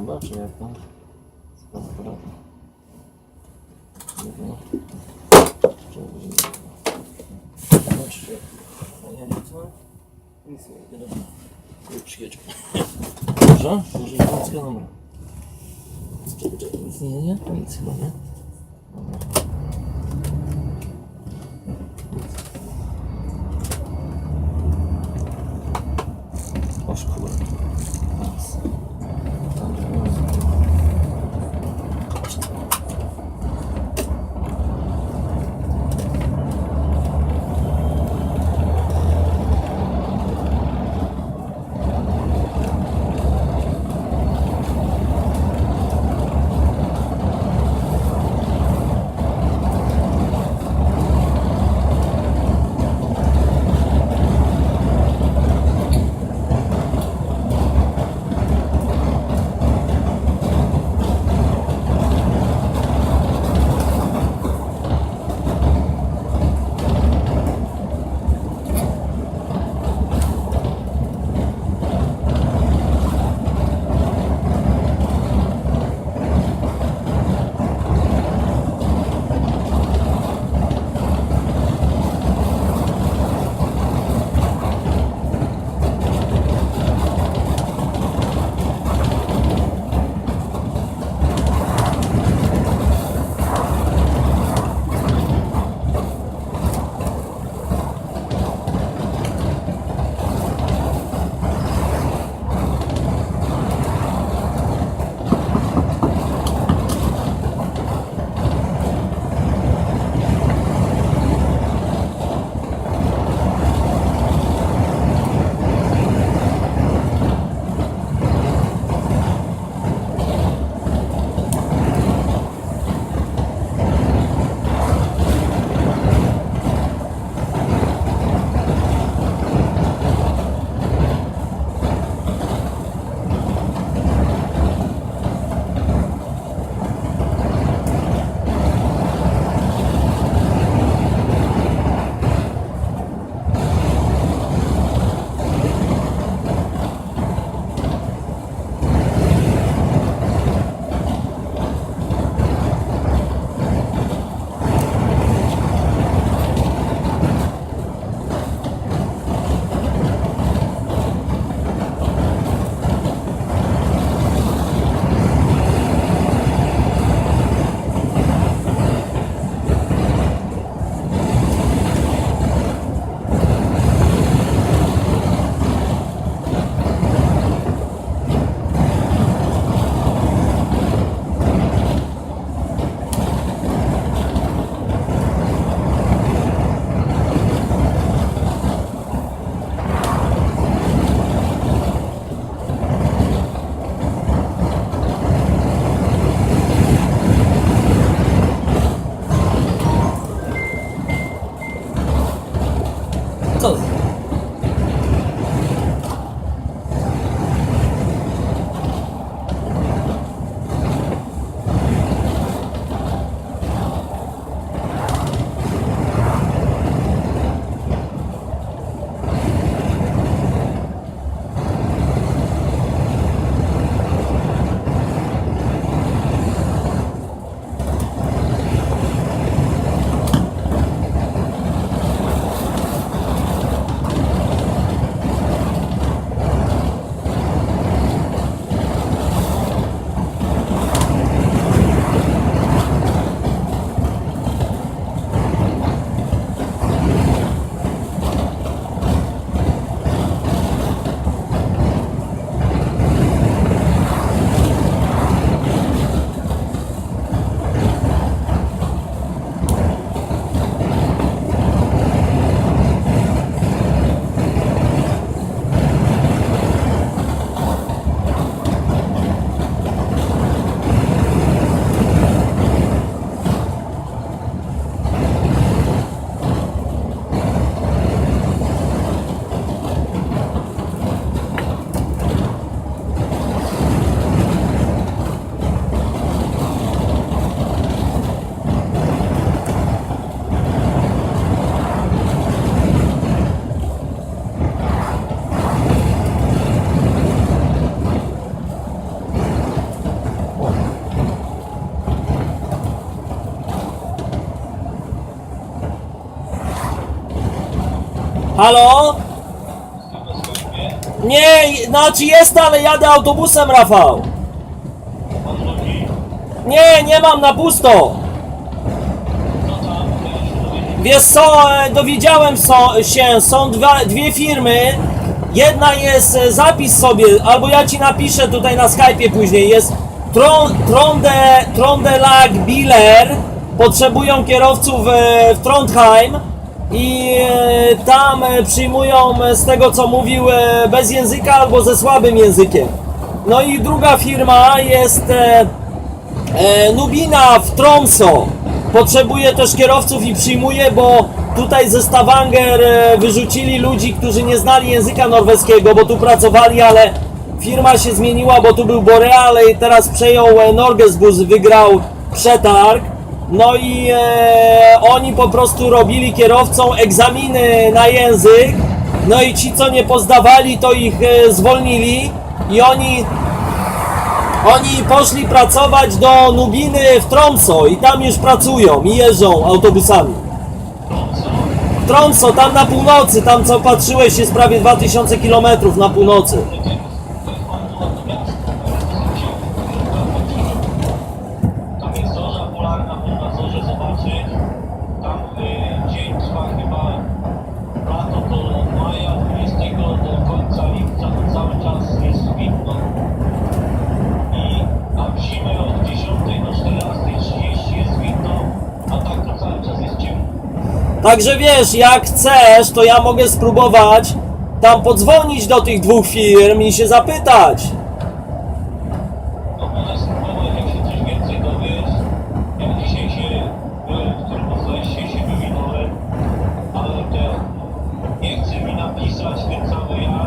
nie, nie zobaczę jak tam sprawa. Dobra. Zobaczcie. A ja nie co? Nic nie idę. Już jedźmy. Dobrze? Może Polska, dobra. Nic nie jedzie? Nic chyba nie. Halo? Nie, znaczy jest, ale jadę autobusem, Rafał. Nie, nie mam na pusto. Wiesz co, e, dowiedziałem się, są dwa, dwie firmy. Jedna jest, e, zapis sobie, albo ja ci napiszę tutaj na Skype'ie później, jest Tron, Tronde, Trondelag Biller. Potrzebują kierowców e, w Trondheim i e, tam e, przyjmują e, z tego co mówił bez języka albo ze słabym językiem. No i druga firma jest Nubina w Tromso potrzebuje też kierowców i przyjmuje, bo tutaj ze Stavanger wyrzucili ludzi, którzy nie znali języka norweskiego, bo tu pracowali, ale firma się zmieniła, bo tu był Boreal i teraz przejął Norgesbus, wygrał przetarg. No i e, oni po prostu robili kierowcom egzaminy na język. No i ci, co nie pozdawali, to ich e, zwolnili i oni oni poszli pracować do Nubiny w Tromso i tam już pracują i jeżdżą autobusami. Tromso, tam na północy, tam co patrzyłeś jest prawie 2000 km na północy. Tam jest zorza polarna, można zorzę zobaczyć. Tam y, dzień trwa chyba lato to od maja 20 do końca lipca to cały czas jest widno. I a w zimę od 10 do 14.30 jest widno, a tak to cały czas jest ciemno. Także wiesz, jak chcesz, to ja mogę spróbować tam podzwonić do tych dwóch firm i się zapytać. No możesz spróbować, jak się coś więcej dowiesz. Ja dzisiaj się byłem w Turbofleście, się wywinąłem, ale te nie chce mi napisać ten cały ja.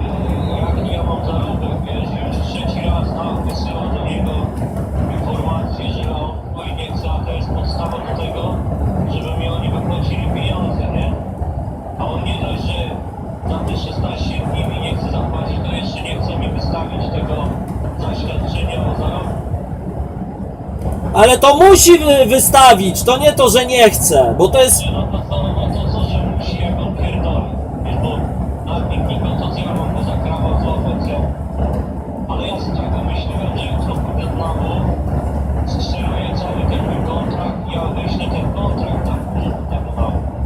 e, Jaki ja mam zarobek, wiesz, już trzeci raz nam wysyła do niego informację, że on oj nie chce, a to jest podstawa do tego, żeby mi oni wypłacili pieniądze, nie? A on nie dość, że za te 16 dni mi nie chce zapłacić, to jeszcze nie chce mi wystawić tego zaświadczenia o zarobku. Ale to musi wy- wystawić, to nie to, że nie chce, bo to jest... No no.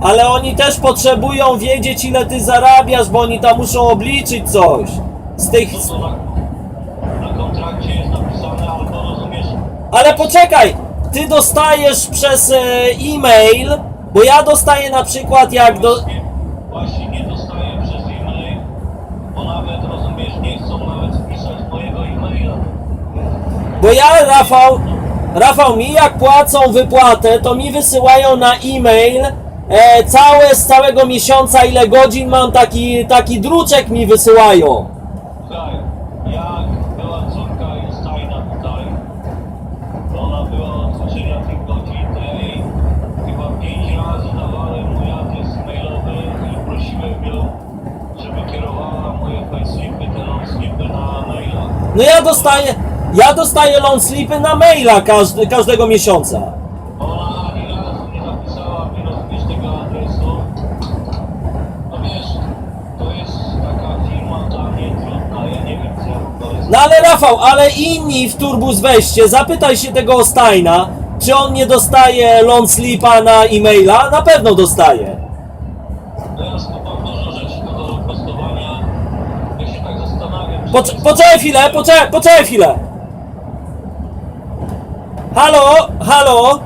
Ale tak, oni też potrzebują wiedzieć, ile ty zarabiasz, bo oni tam muszą obliczyć coś. Z tych... No to na, na kontrakcie jest napisane, albo rozumiesz, Ale poczekaj, ty dostajesz przez e, e-mail, bo ja dostaję na przykład jak do... Właśnie, nie dostaję przez e-mail, bo nawet rozumiesz, nie chcą nawet wpisać mojego e-maila. Bo ja, Rafał, Rafał, mi jak płacą wypłatę, to mi wysyłają na e-mail e, całe z całego miesiąca, ile godzin mam, taki, taki druczek mi wysyłają. Słuchaj, jak była córka Justajna tutaj, to ona była od ćwiczenia tych godzin, to ja jej chyba pięć razy dawałem mój adres mailowy i prosiłem ją, żeby kierowała moje faceslipy, te non-slipy na maila. No ja dostaję, ja dostaję long slipy na maila każdy, każdego miesiąca. Ona ani razu nie napisała mi rozumiesz tego adresu. No wiesz, to jest taka firma dla mnie trudna, ja nie wiem co to jest. No ale Rafał, ale inni w Turbus weźcie, zapytaj się tego Ostajna, czy on nie dostaje long slipa na e-maila? Na pewno dostaje. No ja skupam dużo rzeczy do rozprostowania. Ja się tak poczekaj chwilę, poczekaj, poczekaj chwilę. Halo, halo.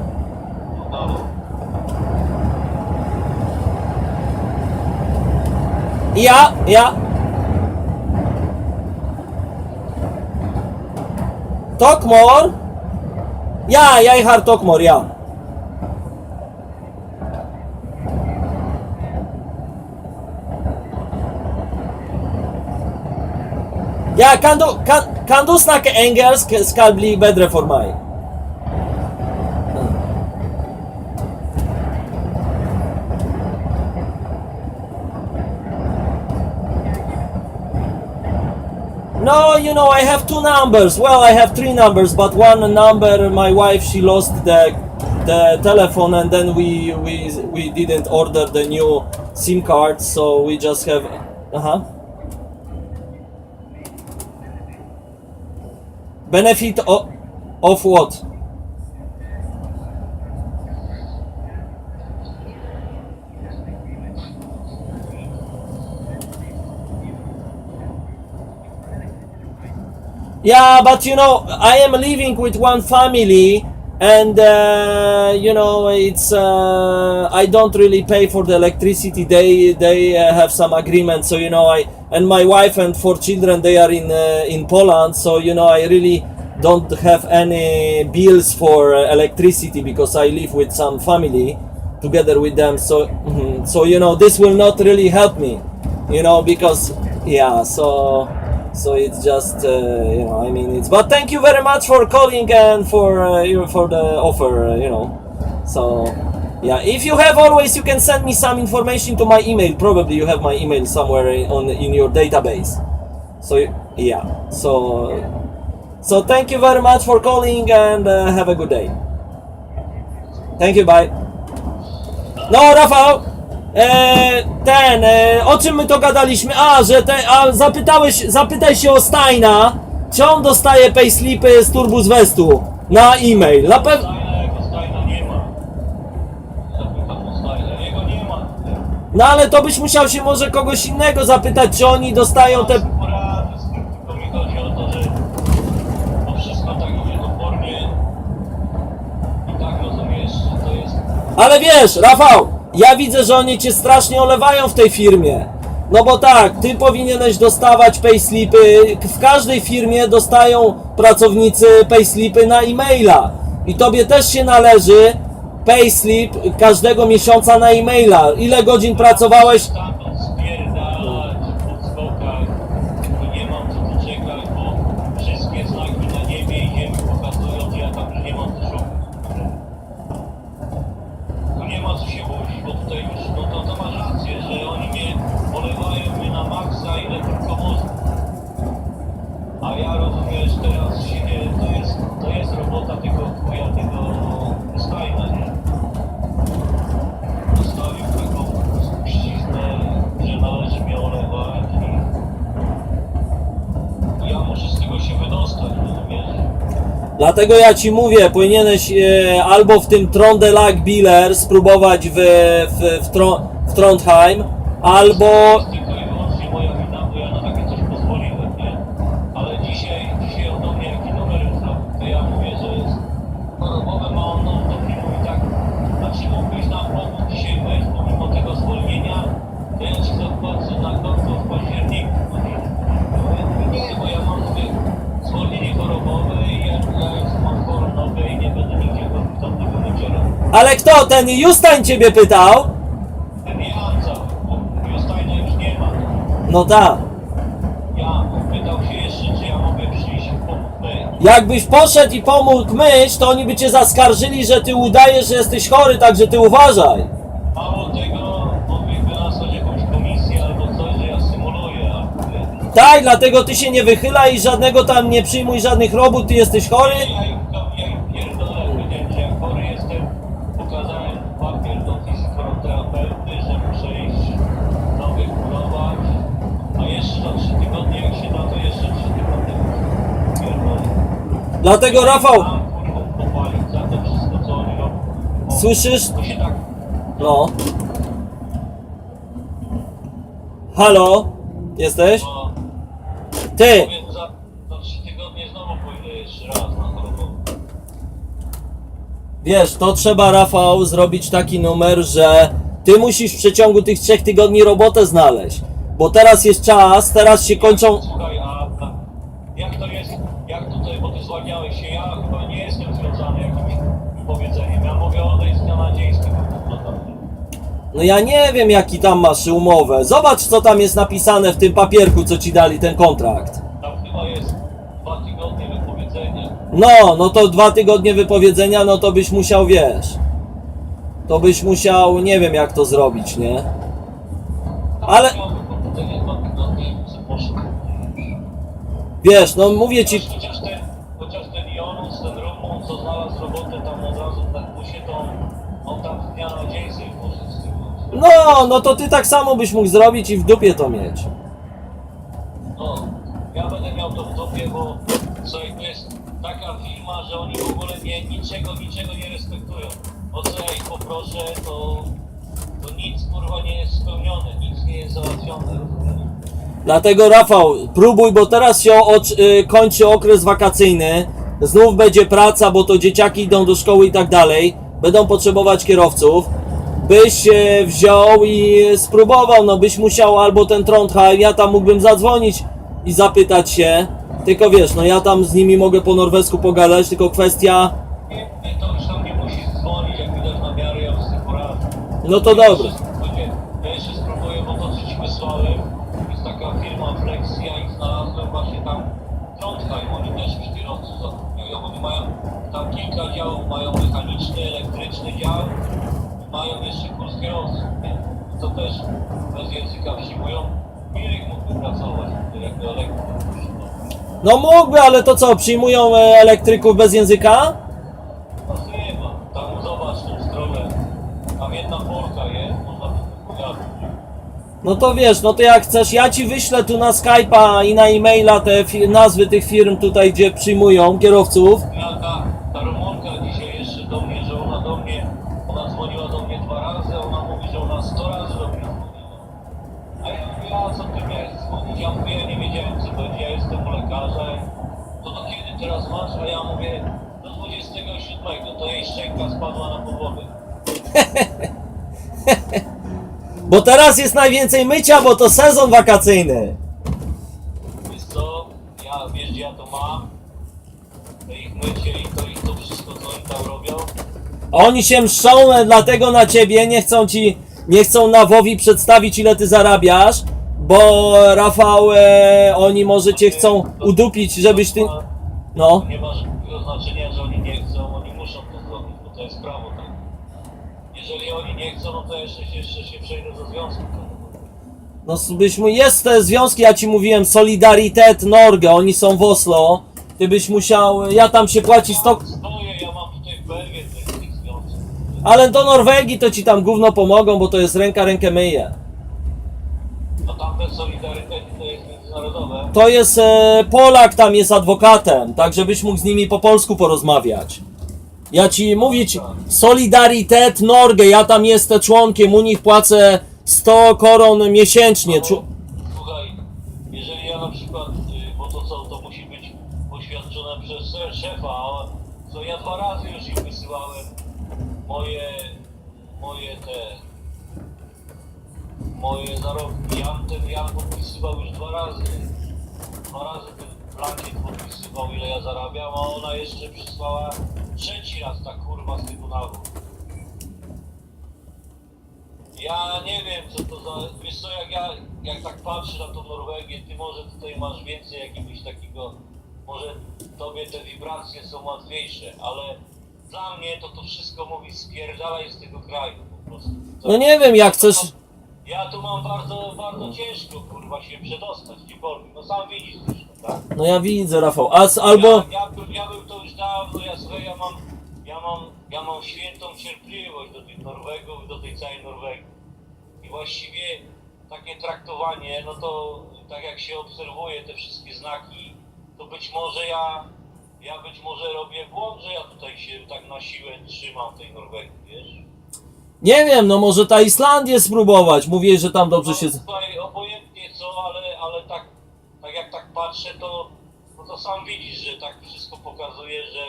Ja, ja. Tokmor? Ja, ja har Tokmor, ja. Ja, kan du, kan, kan du snakke engelsk skal bli bedre for meg. No, you know, I have two numbers. Well, I have three numbers, but one number, my wife, she lost the the telephone, and then we we we didn't order the new SIM card, so we just have. Uh-huh. Benefit of, of what? Yeah, but you know, I am living with one family, and uh, you know, it's uh, I don't really pay for the electricity. They they uh, have some agreement, so you know, I and my wife and four children they are in uh, in Poland, so you know, I really don't have any bills for uh, electricity because I live with some family together with them. So mhm, so you know, this will not really help me, you know, because yeah, so so it's just uh, you know i mean it's but thank you very much for calling and for uh, you for the offer uh, you know. So yeah if you have always you can send me some information to my email. Probably you have my email somewhere in, on in your database. So yeah. So so thank you very much for calling and uh, have a good day. Thank you bye. No rafał E, ten, e, o czym my to gadaliśmy? A, że te, a zapytałeś, zapytaj się o Steina, czy on dostaje payslipy z Turbus Westu na e-mail. Na pewno. No ale to byś musiał się może kogoś innego zapytać, czy oni dostają te. Ale wiesz, Rafał, ja widzę, że oni cię strasznie olewają w tej firmie. No bo tak, ty powinieneś dostawać payslipy. W każdej firmie dostają pracownicy payslipy na e-maila. I tobie też się należy payslip każdego miesiąca na e-maila. Ile godzin pracowałeś? Stamtąd spierdalać po skokach i nie mam co tu czekać, bo wszystkie znaki na niebie i ziemi pokazują, że ja tam już nie mam co szukać. Tu nie ma co się łudzić, bo tutaj już, no to, to masz rację, że oni mnie polewają mnie na maksa ile tylko można. A ja rozumiesz, teraz się nie, to jest, to jest robota tego chuja, tego stajna, nie? Zostawił taką spuściznę, że należy mnie olewać i ja muszę z tego się wydostać, rozumiesz? Dlatego ja ci mówię, powinieneś e, albo w tym Trondelag Biller spróbować w, w, w, w Trondheim, albo To jest tylko i wyłącznie moja wina, bo ja na takie coś pozwoliłem, nie? Ale dzisiaj, dzisiaj on do mnie jaki numer już zrobił, to ja mówię, że jest chorobowe, ma on no, do filmu i tak, znaczy mógłbyś nam pomóc dzisiaj wejść, pomimo tego zwolnienia, to ja ci zapłacę na konto w październiku. No nie, Ja mówię, nie, bo ja mam mówię, zwolnienie chorobowe i ja, ja już mam chorobę i nie będę nigdzie go- tam tego wycierał. ale kto? Ten Justin ciebie pytał? Ten Janca, Justajna już nie ma. No tak. Ja pytał się jeszcze, czy ja mogę przyjść i pomóc myć. Jakbyś poszedł i pomógł myć, to oni by cię zaskarżyli, że ty udajesz, że jesteś chory, także ty uważaj. Mało tego, mogliby nasłać jakąś komisję albo coś, że ja symuluję, a ty- Tak, dlatego ty się nie wychylaj i żadnego tam nie przyjmuj żadnych robót, ty jesteś chory. ja im pierdolę, powiedziałem, że jak chory jestem, pokazałem papier do fizjoterapeuty, że muszę iść nogę kurować, a jeszcze za trzy tygodnie, jak się da, to jeszcze trzy tygodnie pierdolę. Dlatego Rafał, Mam kurwą popalić za to wszystko, co oni robią. O, słyszysz? No. Halo? Jesteś? Ty! Wiesz, to trzeba Rafał zrobić taki numer, że ty musisz w przeciągu tych trzech tygodni robotę znaleźć. Bo teraz jest czas, teraz się kończą. Słuchaj, a a jak to jest, jak tutaj, bo ty zwalniałeś się, ja chyba nie jestem związany jakimś powiedzeniem. Ja mogę odejść z dnia na dzień z tego naprawdę. No ja nie wiem jaki tam masz umowę. Zobacz co tam jest napisane w tym papierku, co ci dali ten kontrakt. Tam chyba jest dwa tygodnie wypowiedzenia. No, no to dwa tygodnie wypowiedzenia, no to byś musiał, wiesz. To byś musiał, nie wiem jak to zrobić, nie? Ale- Miał wypowiedzenie dwa tygodnie i sobie poszedł. Wiesz, no mówię ci, Chociaż ten, chociaż ten Jonus, ten Rumun, co znalazł robotę tam od razu w Netbusie, to on, on tam z dnia na dzień sobie poszedł z tego. No No, to ty tak samo byś mógł zrobić i w dupie to mieć. No, ja będę miał to w dupie, bo słuchaj, to jest taka firma, że oni w ogóle nie, niczego, niczego nie respektują. O co ja ich poproszę, to, to nic kurwa nie jest spełnione, nic nie jest załatwione? Dlatego Rafał, próbuj, bo teraz się ocz- y, kończy okres wakacyjny. Znów będzie praca, bo to dzieciaki idą do szkoły i tak dalej. Będą potrzebować kierowców. Byś e, wziął i spróbował, no byś musiał albo ten Trondheim, ja tam mógłbym zadzwonić i zapytać się. Tylko wiesz, no ja tam z nimi mogę po norwesku pogadać, tylko kwestia... To już tam nie musisz dzwonić, jak mi dasz namiary, ja wszystko poradzę. No to dobrze. Słuchajcie, Ja jeszcze spróbuję, bo to co ci wysłałem, jest taka firma Flex, ja ich znalazłem właśnie tam Trondheim, oni też już kierowców zatrudniają, oni mają tam kilka działów, mają mechaniczny, elektryczny dział, mają jeszcze kurs kierowców, to też bez języka przyjmują. Mirek mógłby pracować, jako elektryk. No mógłby, ale to co, przyjmują e, elektryków bez języka? No nie ma, tam zobacz tą stronę, tam jedna Polka jest, można pogadać. No to wiesz, no to jak chcesz, ja ci wyślę tu na Skype'a i na e-maila te nazwy tych firm tutaj, gdzie przyjmują kierowców. Ja ta, ta Romonka dzisiaj jeszcze do mnie, że ona do mnie, ona dzwoniła do mnie dwa razy, ona mówi, że ona sto razy. A ja mówię, a co ty miałeś dzwonić? Ja mówię, ja nie wiedziałem co będzie, ja jestem u lekarza. To do kiedy teraz masz? A ja mówię, do 27, to jej szczęka spadła na podłogę. Bo teraz jest najwięcej mycia, bo to sezon wakacyjny. Wiesz co, ja, wiesz gdzie ja to mam? To ich mycie i to ich to wszystko, co oni tam robią. Oni się mszczą, dlatego na ciebie nie chcą ci, nie chcą Nawowi przedstawić ile ty zarabiasz, bo Rafał, e, oni może cię chcą udupić, żebyś ty... No. Nie ma znaczenia, że oni nie chcą, oni muszą to zrobić, bo to jest prawo, tak? Jeżeli oni nie chcą, no to jeszcze, się- jeszcze się przejdę do związku. No byś mu... Jest te związki, ja ci mówiłem, Solidaritet Norge, oni są w Oslo. Ty byś musiał... Ja tam się płaci 100... 100 ale do Norwegii to ci tam gówno pomogą, bo to jest ręka rękę myje. No tamte Solidarytet to jest międzynarodowe. To jest e, Polak, tam jest adwokatem, tak żebyś mógł z nimi po polsku porozmawiać. Ja ci mówić, Solidaritet Norge, ja tam jestem członkiem, u nich płacę 100 koron miesięcznie. Czu- Słuchaj, jeżeli ja na przykład, y, bo to co, to musi być poświadczone przez e, szefa, a co ja dwa razy już moje, moje te, moje zarobki. Jan ten Jan podpisywał już dwa razy. Dwa razy ten blankiet podpisywał, ile ja zarabiam, a ona jeszcze przysłała trzeci raz ta kurwa z Trybunału. Ja nie wiem co to za. Wiesz co, jak ja jak tak patrzę na tą Norwegię, ty może tutaj masz więcej jakiegoś takiego. Może tobie te wibracje są łatwiejsze, ale dla mnie to to wszystko mówi spierdalaj z tego kraju po prostu. To- No nie wiem, jak chcesz... Ja tu mam bardzo, bardzo ciężko kurwa się przedostać gdziekolwiek. No sam widzisz zresztą, tak? No ja widzę, Rafał, a albo... Ja, ja, bym- ja bym to już dawno, ja słuchaj, ja mam, ja mam, ja mam świętą cierpliwość do tych Norwegów, do tej całej Norwegii. I właściwie takie traktowanie, no to tak jak się obserwuje te wszystkie znaki, to być może ja, ja być może robię błąd, że ja tutaj się tak na siłę trzymam tej Norwegii, wiesz? Nie wiem, no może ta Islandię spróbować. Mówię, że tam dobrze się... No, tutaj obojętnie co, ale, ale tak, tak jak tak patrzę, to, no to sam widzisz, że tak wszystko pokazuje, że,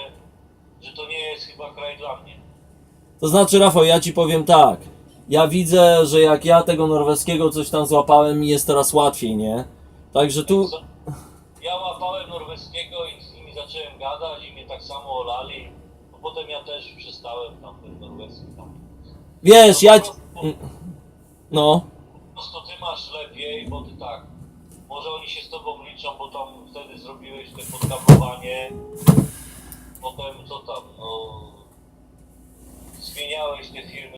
że to nie jest chyba kraj dla mnie. To znaczy, Rafał, ja ci powiem tak. Ja widzę, że jak ja tego norweskiego coś tam złapałem, mi jest teraz łatwiej, nie? Także tu... Ja łapałem norweskiego i zacząłem gadać i mnie tak samo olali. No potem ja też przestałem tam ten norweski tam. Wiesz, ja... ci- No. Po prostu ty masz lepiej, bo ty tak. Może oni się z tobą liczą, bo tam wtedy zrobiłeś te podkablowanie. Potem co tam, no. Zmieniałeś te firmy